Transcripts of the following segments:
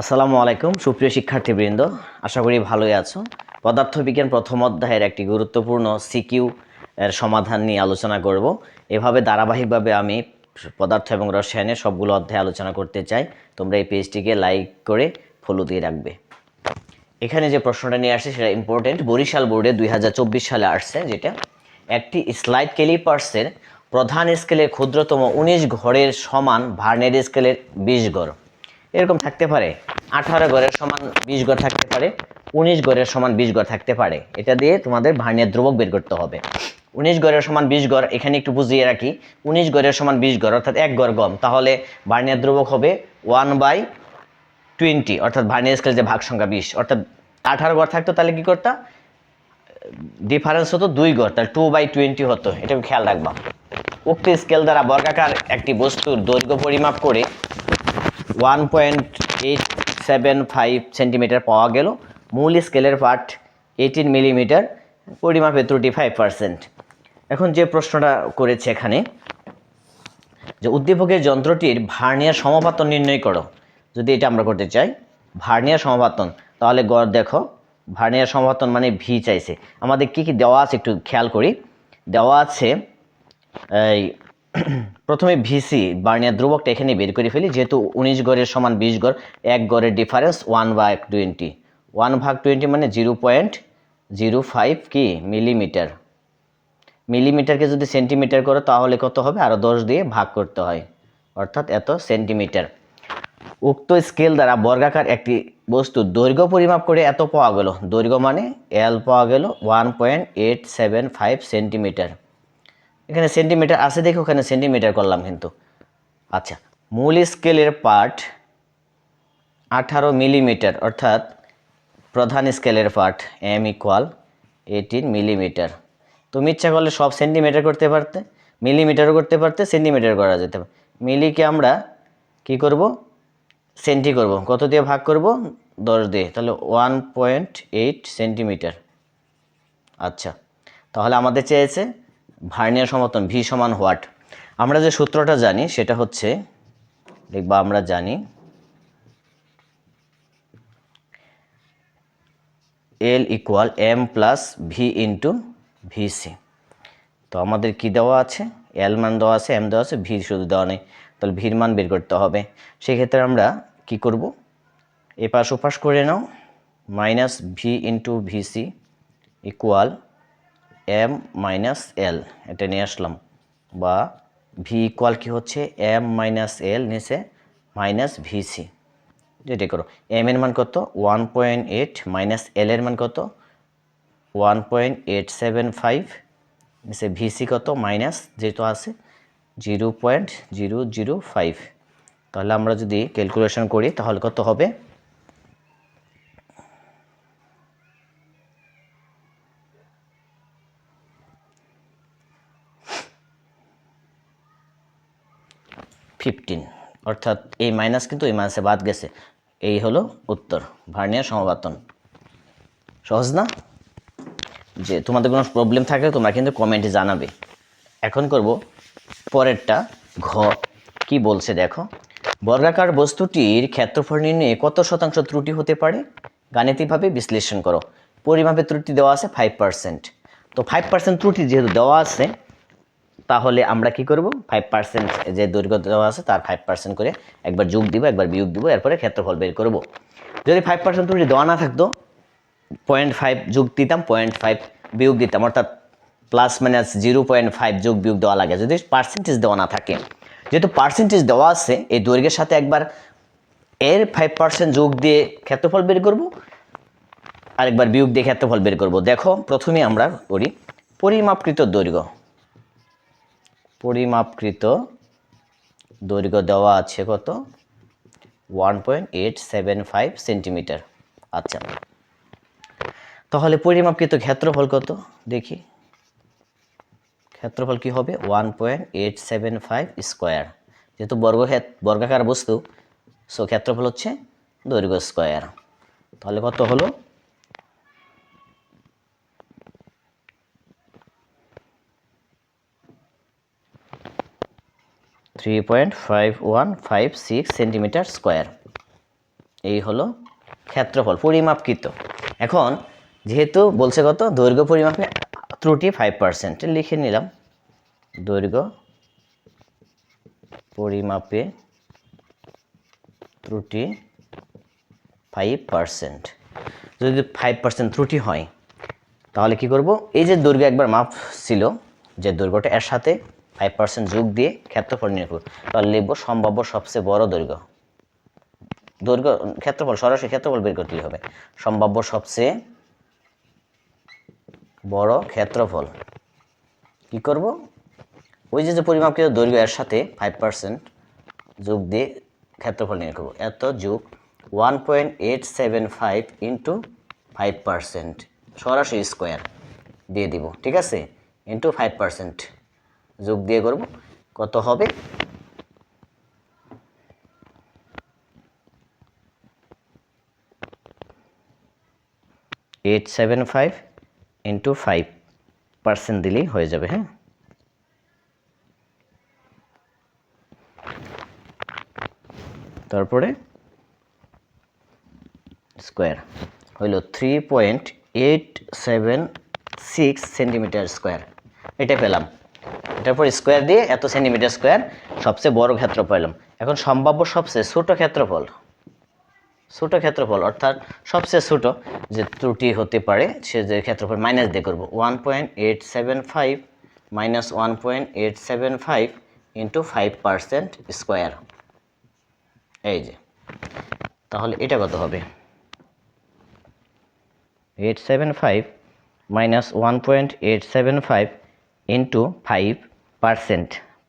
আসসালামু আলাইকুম, সুপ্রিয় শিক্ষার্থীবৃন্দ। আশা করি ভালোই আছো। পদার্থবিজ্ঞান প্রথম অধ্যায়ের একটি গুরুত্বপূর্ণ সিকিউ এর সমাধান নিয়ে আলোচনা করব। এভাবে ধারাবাহিকভাবে আমি পদার্থ এবং রসায়নের সবগুলো অধ্যায় আলোচনা করতে চাই। তোমরা এই পেজটিকে লাইক করে ফলো দিয়ে রাখবে। এখানে যে প্রশ্নটা নিয়ে আসছে সেটা ইম্পর্টেন্ট বরিশাল বোর্ডে দুই হাজার চব্বিশ সালে আসছে যেটা, একটি স্লাইড ক্যালিপার্সের প্রধান স্কেলের ক্ষুদ্রতম উনিশ ঘরের সমান ভার্নের স্কেলের বিশ ঘর। এরকম থাকতে পারে। আঠারো ঘরের সমান বিশ গড় থাকতে পারে, উনিশ ঘরের সমান বিশ ঘর থাকতে পারে। এটা দিয়ে তোমাদের ভার্নিয়ার ধ্রুবক বের করতে হবে। উনিশ ঘরের সমান বিশ গড়, এখানে একটু বুঝিয়ে রাখি। উনিশ ঘরের সমান বিশ ঘর অর্থাৎ এক গড় গম তাহলে ভার্নিয়ার ধ্রুবক হবে ওয়ান বাই টোয়েন্টি, অর্থাৎ ভার্নিয়ার স্কেল যে ভাগ সংখ্যা বিশ। অর্থাৎ আঠারো ঘর থাকতো, তাহলে কি করতা? ডিফারেন্স হতো দুই গড়, তাহলে টু বাই টোয়েন্টি হতো। এটাকে খেয়াল রাখবা। উক্ত স্কেল দ্বারা বর্গাকার একটি বস্তুর দৈর্ঘ্য পরিমাপ করে one point eight seven five centimetre পাওয়া গেল। মূল স্কেলের পার্ট এইটিন মিলিমিটার পরিমাপে ত্রুটি ফাইভ পার্সেন্ট এখন যে প্রশ্নটা করেছে এখানে, যে উদ্দীপকের যন্ত্রটির ভার্নিয়ার সমাপাতন নির্ণয় করো। যদি এটা আমরা করতে চাই, ভার্নিয়ার সমাপাতন, তাহলে গড় দেখো, ভার্নিয়ার সমাপাতন মানে ভি চাইছে। আমাদের কি কি দেওয়া আছে একটু খেয়াল করি। দেওয়া আছে এই প্রথমে ভিসি বার্নিয়ার ধ্রুবকটা এখানে বের করে ফেলি, যেহেতু উনিশ গড়ের সমান বিশ গড়, এক গড়ের difference one by twenty one ভাগ টোয়েন্টি মানে জিরো পয়েন্ট জিরো ফাইভ কি? মিলিমিটার মিলিমিটারকে যদি সেন্টিমিটার করো, তাহলে কত হবে? আরও দশ দিয়ে ভাগ করতে হয়। অর্থাৎ এত সেন্টিমিটার উক্ত স্কেল দ্বারা বর্গাকার একটি বস্তু দৈর্ঘ্য পরিমাপ করে এত পাওয়া গেল। দৈর্ঘ্য মানে এল পাওয়া গেল one point eight seven five centimetre এখানে সেন্টিমিটার আছে, দেখে ওখানে সেন্টিমিটার করলাম কিন্তু। আচ্ছা মূল স্কেলের পার্ট আঠারো মিলিমিটার, অর্থাৎ প্রধান স্কেলের part M equal eighteen millimetre. তুমি ইচ্ছা করলে সব সেন্টিমিটার করতে পারতে, মিলিমিটারও করতে পারতে সেন্টিমিটার করা যেতে পারে। মিলিকে আমরা কি করব? সেন্টি করব। কত দিয়ে ভাগ করব? দশ দিয়ে। তাহলে ওয়ান পয়েন্ট এইট সেন্টিমিটার আচ্ছা তাহলে আমাদের চেয়েছে ভার্নিয়ার সমর্থন, ভি সমান হোয়াট? আমরা যে সূত্রটা জানি, সেটা হচ্ছে, দেখবা আমরা জানি L equal M plus V into VC তো আমাদের কি দেওয়া আছে? এল মান দেওয়া আছে এম দেওয়া আছে ভি শুধু দেওয়া নেই। তাহলে ভির মান বের করতে হবে। সেক্ষেত্রে আমরা কি করব? এপাশ ওপাশ করে নাও minus V into VC equal M minus L এটা নিয়ে আসলাম। বা ভি ইকুয়াল কি হচ্ছে? এম মাইনাস এল নিচে মাইনাস ভিসি যেটা করো এম এর মান কত? One point eight minus L এর মান কত? One point eight seven five নিচে ভিসি কত? মাইনাস যেহেতু আছে zero point zero zero five তাহলে আমরা যদি ক্যালকুলেশন করি, তাহলে কত হবে? ফিফটিন অর্থাৎ এই মাইনাস কিন্তু এই মাইনাসে বাদ গেছে। এই হলো উত্তর, ভার্নিয়ার সমাবর্তন। সহজ না? যে তোমাদের কোনো প্রবলেম থাকলে তোমরা কিন্তু কমেন্টে জানাবে। এখন করব পরেরটা, ঘ। কি বলছে দেখো? বর্গাকার বস্তুটির ক্ষেত্রফল নির্ণয়ে কত শতাংশ ত্রুটি হতে পারে? গাণিতিকভাবে বিশ্লেষণ করো। পরিমাপে ত্রুটি দেওয়া আছে ফাইভ পার্সেন্ট তো ফাইভ পার্সেন্ট ত্রুটি যেহেতু দেওয়া আছে তাহলে আমরা কি করব? ফাইভ পার্সেন্ট যে দৈর্ঘ্য দেওয়া আছে তার ফাইভ পার্সেন্ট করে একবার যোগ দিব, একবার বিয়োগ দিব, এরপরে ক্ষেত্রফল বের করব। যদি ফাইভ পার্সেন্ট ত্রুটি দেওয়া না থাকতো পয়েন্ট ফাইভ যোগ দিতাম পয়েন্ট ফাইভ বিয়োগ দিতাম, অর্থাৎ plus minus zero point five যোগ বিয়োগ দেওয়া লাগে। যদি পার্সেন্টেজ দেওয়া না থাকে, যেহেতু পার্সেন্টেজ দেওয়া আছে, এই দৈর্ঘ্যের সাথে একবার এর ফাইভ পার্সেন্ট যোগ দিয়ে ক্ষেত্রফল বের করব, আরেকবার বিয়োগ দিয়ে ক্ষেত্রফল বের করব। দেখো, প্রথমে আমরা করি পরিমাপকৃত দৈর্ঘ্য। পরিমাপকৃত দৈর্ঘ্য দেওয়া আছে কত? One point eight seven five centimetre আচ্ছা। তাহলে পরিমাপকৃত ক্ষেত্রফল কত? দেখি। ক্ষেত্রফল কি হবে? One point eight seven five square যেহেতু বর্গ বর্গাকার বস্তু সো ক্ষেত্রফল হচ্ছে দৈর্ঘ্য স্কোয়ার তাহলে কত হলো? Three point five one five six centimetre square এই হলো ক্ষেত্রফল, পরিমাপকৃত। এখন যেহেতু বলছে কত? দৈর্ঘ্য পরিমাপে ত্রুটি ফাইভ পার্সেন্ট লিখে নিলাম। দৈর্ঘ্য পরিমাপে ত্রুটি ফাইভ পার্সেন্ট যদি ফাইভ পার্সেন্ট ত্রুটি হয়, তাহলে কি করব? এই যে দৈর্ঘ্য একবার মাপ ছিল, যে দৈর্ঘ্যটা এর সাথে ফাইভ পার্সেন্ট যোগ দিয়ে ক্ষেত্রফল নির্ণয় করব তাহলে লিখব সম্ভাব্য সবচেয়ে বড় দৈর্ঘ্য। দৈর্ঘ্য, ক্ষেত্রফল, সরাসরি ক্ষেত্রফল বের করতে হবে। সম্ভাব্য সবচেয়ে বড় ক্ষেত্রফল। কি করব? ওই যে যে পরিমাপকৃত দৈর্ঘ্য এর সাথে ফাইভ পার্সেন্ট যোগ দিয়ে ক্ষেত্রফল নির্ণয় করব। এত যোগ one point eight seven five into five percent সরাসরি স্কোয়ার দিয়ে দিব, ঠিক আছে? ইন্টু ফাইভ পার্সেন্ট যোগ দিয়ে করব। কত হবে? Eight seven five into five percent দিলেই হয়ে যাবে হ্যাঁ? তারপরে স্কোয়ার হইল three point eight seven six centimetre square এটা পেলাম। এটার পর স্কোয়ার দিয়ে এত সেন্টিমিটার স্কোয়ার সবচেয়ে বড় ক্ষেত্র পেলাম এখন সম্ভাব্য সবচেয়ে ছোট ক্ষেত্রফল। ছোট ক্ষেত্রফল, অর্থাৎ সবচেয়ে ছোট যে ত্রুটি হতে পারে, সে যে ক্ষেত্রফল মাইনাস দিয়ে করব। One point eight seven five minus one point eight seven five into five percent square এই যে, তাহলে এটা কত হবে? Eight seven five minus one point eight seven five into five percent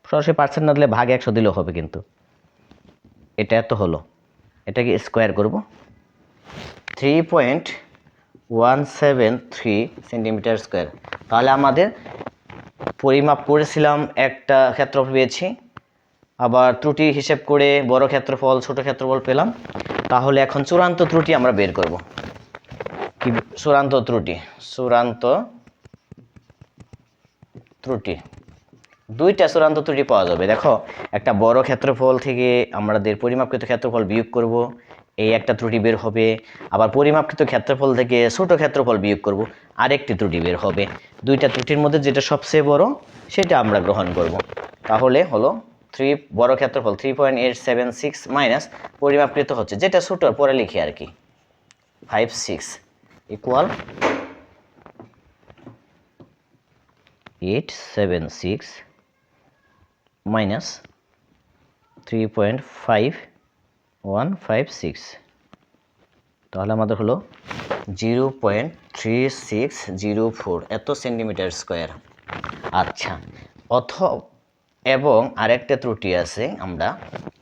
সরাসরি পার্সেন্ট না দিলে ভাগ একশো দিলেও হবে কিন্তু। এটা এত হলো। এটাকে স্কোয়ার করব। Three point one seven three centimetre square তাহলে আমাদের পরিমাপ করেছিলাম একটা ক্ষেত্রফল পেয়েছি। আবার ত্রুটি হিসেব করে বড় ক্ষেত্রফল, ছোট ক্ষেত্রফল পেলাম। তাহলে এখন চূড়ান্ত ত্রুটি আমরা বের করব। কি চূড়ান্ত ত্রুটি? চূড়ান্ত ত্রুটি। দুইটা চূড়ান্ত ত্রুটি পাওয়া যাবে। দেখো, একটা বড় ক্ষেত্রফল থেকে আমাদের পরিমাপকৃত ক্ষেত্রফল বিয়োগ করব, এই একটা ত্রুটি বের হবে। আবার পরিমাপকৃত ক্ষেত্রফল থেকে ছোট ক্ষেত্রফল বিয়োগ করব, আরেকটি ত্রুটি বের হবে। দুইটা ত্রুটির মধ্যে যেটা সবচেয়ে বড়, সেটা আমরা গ্রহণ করব। তাহলে হলো থ্রি, বড় ক্ষেত্রফল three point eight seven six minus পরিমাপকৃত হচ্ছে, যেটা ছোট, পরে লিখি আর কি। Five six equal eight seven six minus three point five one five six তাহলে আমাদের হলো zero point three six zero four এত সেন্টিমিটার স্কোয়ার আচ্ছা অথ এবং আরেকটা ত্রুটি আছে আমরা,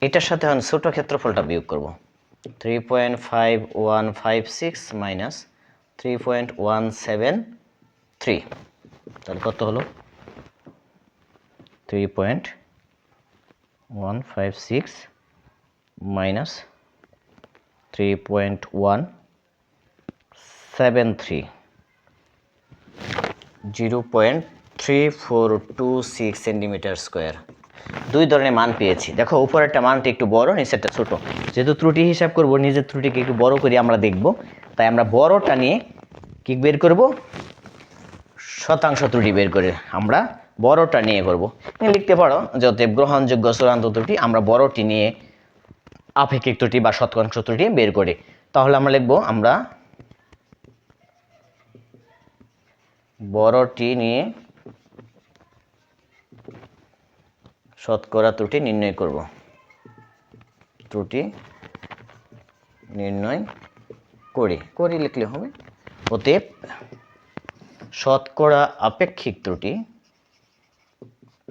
এটার সাথে এখন ছোটো ক্ষেত্রফলটা বিয়োগ করব। Three point five one five six minus three point one seven three তাহলে কত হলো? Three point one five six minus three point one seven three zero point three four two six centimetre square দুই ধরনের মান পেয়েছি। দেখো, উপরেরটা মানটা একটু বড়, নিচেরটা ছোট। যেহেতু ত্রুটি হিসাব করব, নিজের ত্রুটিকে একটু বড় করে আমরা দেখব। তাই আমরা বড়টা নিয়ে কি বের করব। শতাংশ ত্রুটি বের করে আমরা বড়টা নিয়ে করব। লিখতে পারো যতএব গ্রহণযোগ্য চূড়ান্ত ত্রুটি, আমরা বড়টি নিয়ে আপেক্ষিক ত্রুটি বা শতাংশ ত্রুটি বের করি। তাহলে আমরা লিখব, আমরা বড়টি নিয়ে শতকরা ত্রুটি নির্ণয় করব। ত্রুটি নির্ণয় করি। করি লিখলে হবে? অতএব শতকরা আপেক্ষিক ত্রুটি,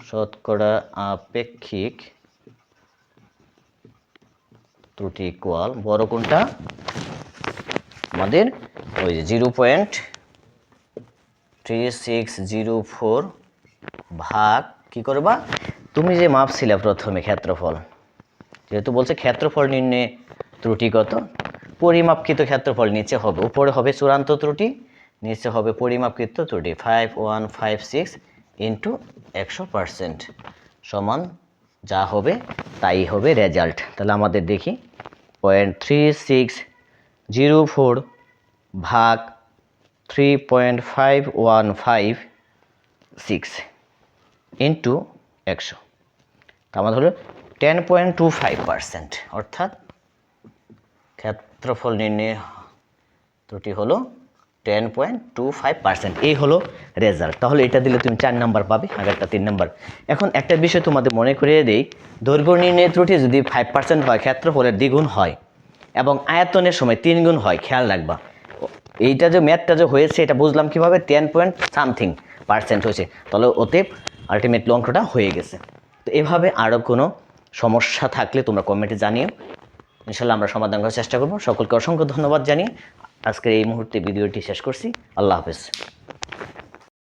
শতকরা আপেক্ষিক ত্রুটি ইকুয়াল বড় কোনটা? আমাদের ওই যে zero point three six zero four ভাগ কি করবা? তুমি যে মাপছিলে প্রথমে ক্ষেত্রফল, যেহেতু বলছে ক্ষেত্রফল নির্ণয়ে ত্রুটি কত? পরিমাপকৃত ক্ষেত্রফল নিচে হবে, উপরে হবে চূড়ান্ত ত্রুটি নিচে হবে পরিমাপকৃত ত্রুটি five one five six into একশো পারসেন্ট সমান যা হবে তাই হবে রেজাল্ট তাহলে আমাদের দেখি point three six zero four ভাগ three point five one five six into একশো তার মানে হলো ten point two five percent অর্থাৎ ক্ষেত্রফল নির্ণয় ত্রুটি হলো ten point two five percent এই হলো রেজাল্ট তাহলে এটা দিলে তুমি চার নাম্বার পাবে আগেরটা তিন নাম্বার এখন একটা বিষয় তোমাদের মনে করিয়ে দেই। দৈর্ঘ্য নির্ণয় ত্রুটি যদি ফাইভ পার্সেন্ট হয় ক্ষেত্রফলের দ্বিগুণ হয় এবং আয়তনের সময় তিন গুণ হয়, খেয়াল রাখবা। এইটা যে ম্যাথটা যে হয়েছে, এটা বুঝলাম কীভাবে? টেন পয়েন্ট সামথিং পার্সেন্ট হয়েছে। তাহলে ওতে আলটিমেটলি অঙ্কটা হয়ে গেছে। তো এভাবে আরও কোনো সমস্যা থাকলে তোমরা কমেন্টে জানিও। ইনশাল্লাহ আমরা সমাধান করার চেষ্টা করব। সকলকে অসংখ্য ধন্যবাদ জানিয়ে আজকের এই মুহূর্তে ভিডিওটি শেষ করছি। আল্লাহ হাফেজ।